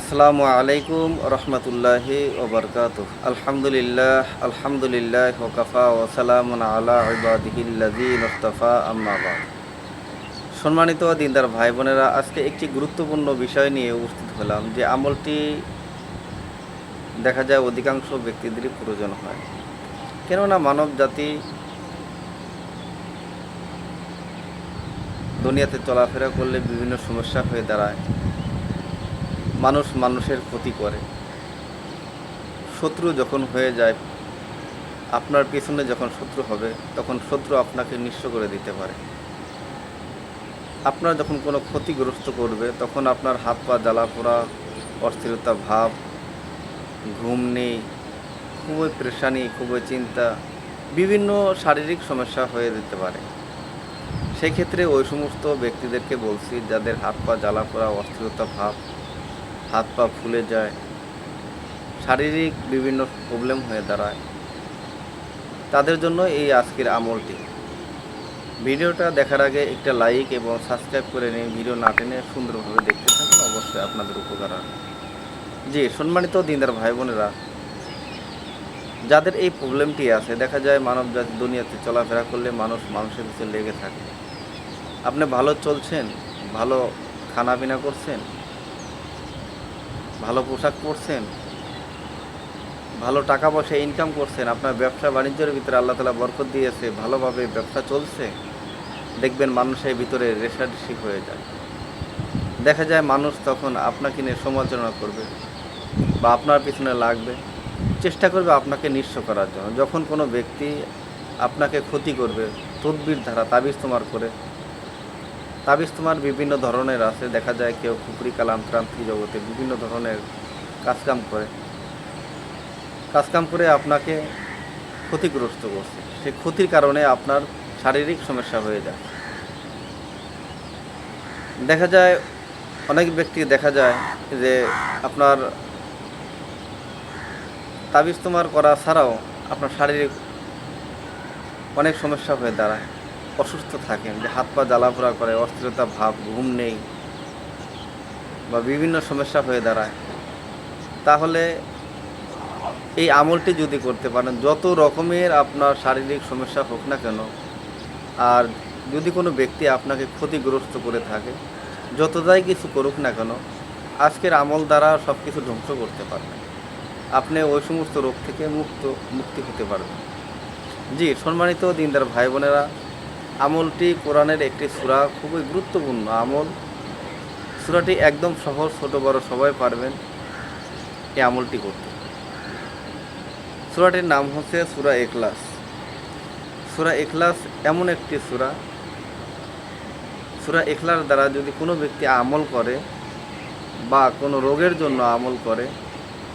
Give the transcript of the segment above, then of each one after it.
আসসালামু আলাইকুম রহমতুল্লাহি ওবরকাত আলহামদুলিল্লাহ আলহামদুলিল্লাহ ওকাফা ওসালামুন আলা ইবাদিহিল্লাজি মুস্তফা আম্মাবাদ সম্মানিত দিনদার ভাই বোনেরা আজকে একটি গুরুত্বপূর্ণ বিষয় নিয়ে উপস্থিত হলাম যে আমলটি দেখা যায় অধিকাংশ ব্যক্তিদেরই প্রয়োজন হয়। কেননা মানব জাতি দুনিয়াতে চলাফেরা করলে বিভিন্ন সমস্যা হয়ে দাঁড়ায়। মানুষ মানুষের ক্ষতি করে। শত্রু যখন হয়ে যায়, আপনার পেছনে যখন শত্রু হবে, তখন শত্রু আপনাকে নিঃস্ব করে দিতে পারে। আপনার যখন কোনো ক্ষতিগ্রস্ত করবে, তখন আপনার হাত পা জ্বালা পোড়া, অস্থিরতা ভাব, ঘুম নেই, খুবই প্রেশানি, খুবই চিন্তা, বিভিন্ন শারীরিক সমস্যা হয়ে যেতে পারে। সেক্ষেত্রে ওই সমস্ত ব্যক্তিদেরকে বলছি, যাদের হাত পা জ্বালা পোড়া, অস্থিরতা ভাব হাত পা ফুলে যায়। শারীরিক বিভিন্ন প্রবলেম হয়ে দাঁড়ায়। তাদের জন্য এই আজকের আমলটি। ভিডিওটা দেখার আগে একটা লাইক এবং সাবস্ক্রাইব করে নিন। ভিডিও না টেনে সুন্দরভাবে দেখতে থাকুন, অবশ্যই আপনাদের উপকার হবে। জি, সম্মানিত দিনদার ভাই বোনেরা, যাদের এই প্রবলেমটি আছে, দেখা যায় মানব জাতি দুনিয়াতে চলাফেরা করলে মানুষ মানুষের পিছনে লেগে থাকে। আপনি ভালো চলছেন, ভালো খানা পিনা করছেন ভালো পোশাক পরছেন, ভালো টাকা পয়সা ইনকাম করছেন, আপনার ব্যবসা বাণিজ্যের ভিতরে আল্লাহ তালা বরকত দিয়েছে, ভালোভাবে ব্যবসা চলছে, দেখবেন মানুষের ভিতরে রেশারেশি হয়ে যায়। দেখা যায় মানুষ তখন আপনাকে নিয়ে সমালোচনা করবে বা আপনার পিছনে লাগবে, চেষ্টা করবে আপনাকে নিঃস্ব করার জন্য। যখন কোনো ব্যক্তি আপনাকে ক্ষতি করবে, তদবির ধারা, তাবিজ তোমার করে তাবিজ তোমার বিভিন্ন ধরনের আছে। দেখা যায় কেউ খুপড়ি কালাম, ক্রান্তি জগতে বিভিন্ন ধরনের কাজকাম করে। কাজকাম করে আপনাকে ক্ষতিগ্রস্ত করছে। সেই ক্ষতির কারণে আপনার শারীরিক সমস্যা হয়ে যায় দেখা যায়, অনেক ব্যক্তি দেখা যায় যে আপনার তাবিজ তোমার করা ছাড়াও আপনার শারীরিক অনেক সমস্যা হয়ে দাঁড়ায়। অসুস্থ থাকেন যে হাত পা জ্বালাপোড়া করে, অস্থিরতা ভাব, ঘুম নেই, বা বিভিন্ন সমস্যা হয়ে দাঁড়ায়, তাহলে এই আমলটি যদি করতে পারেন, যত রকমের আপনার শারীরিক সমস্যা হোক না কেন, আর যদি কোনো ব্যক্তি আপনাকে ক্ষতিগ্রস্ত করে থাকে যতটাই কিছু করুক না কেন, আজকের আমল দ্বারা সব কিছু ধ্বংস করতে পারবেন। আপনি ওই সমস্ত রোগ থেকে মুক্ত, মুক্তি হতে পারবেন। জি, সম্মানিত দিনদার ভাই বোনেরা আমলটি কোরআনের একটি সূরা, খুবই গুরুত্বপূর্ণ আমল। সূরাটি একদম সহজ, ছোট, বড়, সবাই পারবেন এই আমলটি করতে। সূরাটির নাম হচ্ছে সুরা এখলাস সুরা এখলাস এমন একটি সূরা। সুরা এখলাস দ্বারা যদি কোনো ব্যক্তি আমল করে বা কোনো রোগের জন্য আমল করে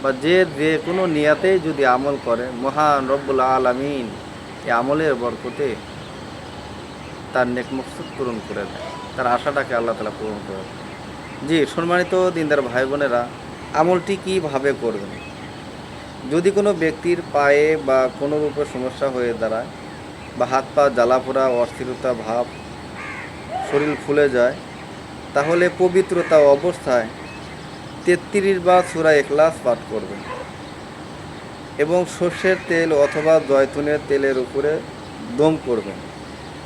বা যে যে কোনো নিয়াতেই যদি আমল করে, মহান রব্বুল আলামিন এই আমলের বরকতে তার নেক মকসুদ পূরণ করে দেয়। তার আশাটাকে আল্লাহ তালা পূরণ করে দেয়। জি, সম্মানিত দিনদার ভাই বোনেরা, আমলটি কীভাবে করবেন? যদি কোনো ব্যক্তির পায়ে বা কোনো রূপে সমস্যা হয়ে দাঁড়ায় বা হাত পা জ্বালা পোড়া অস্থিরতা, ভাব, শরীর ফুলে যায়, তাহলে পবিত্রতা অবস্থায় তেত্রিশ বা সুরা এখলাস পাঠ করবেন এবং সর্ষের তেল অথবা জয়তুনের তেলের উপরে দম করবেন।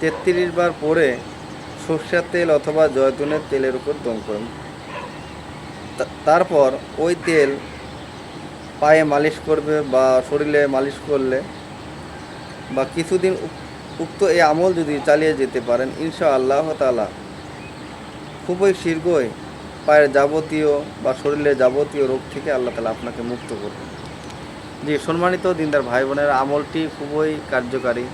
তেত্রিশ বার পরে সর্ষের তেল অথবা জয়তুনের তেলের উপর দম করুন। তারপর ওই তেল পায়ে মালিশ করবে বা শরীরে মালিশ করলে বা কিছুদিন উক্ত এই আমল যদি চালিয়ে যেতে পারেন ইনশা আল্লাহ তালা খুবই শীঘ্রই পায়ের যাবতীয় বা শরীরের যাবতীয় রোগ থেকে আল্লাহ তালা আপনাকে মুক্ত করবেন। জি, সম্মানিত দিনদার ভাই বোনের আমলটি খুবই কার্যকারী।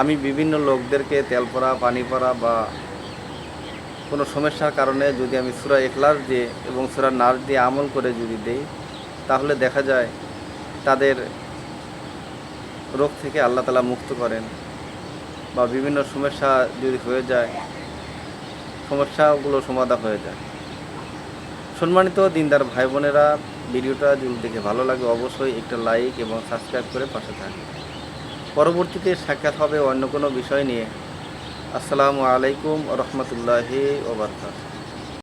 আমি বিভিন্ন লোকদেরকে তেল পরা, পানি পরা বা কোনো সমস্যার কারণে যদি আমি সুরা এখলাস দিয়ে এবং সুরা নার্স দিয়ে আমল করে যদি দেই, তাহলে দেখা যায় তাদের রোগ থেকে আল্লাহ তালা মুক্ত করেন বা বিভিন্ন সমস্যা যদি হয়ে যায়, সমস্যাগুলো সমাধান হয়ে যায়। সম্মানিত দিনদার ভাই বোনেরা ভিডিওটা যদি দেখে ভালো লাগে, অবশ্যই একটা লাইক এবং সাবস্ক্রাইব করে পাশে থাকবে পরবর্তীতে সাক্ষাৎ হবে অন্য কোনো বিষয় নিয়ে। আসসালামু আলাইকুম রহমতুল্লাহি ওবরকাত